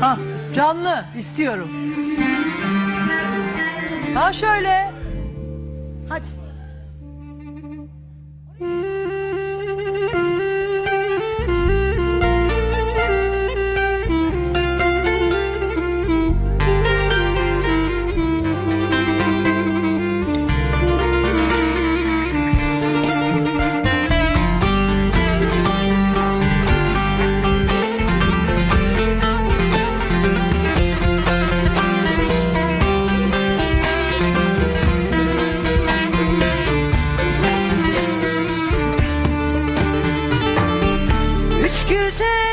Ha, canlı istiyorum. Ha şöyle. Hadi.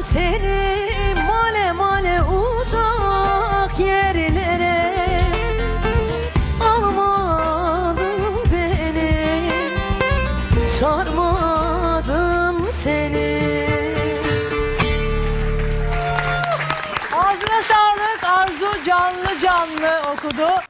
Bırakırım seni male male uzak yerlere Almadın beni. Sarmadım seni. Ağzına sağlık. Arzu canlı canlı okudu.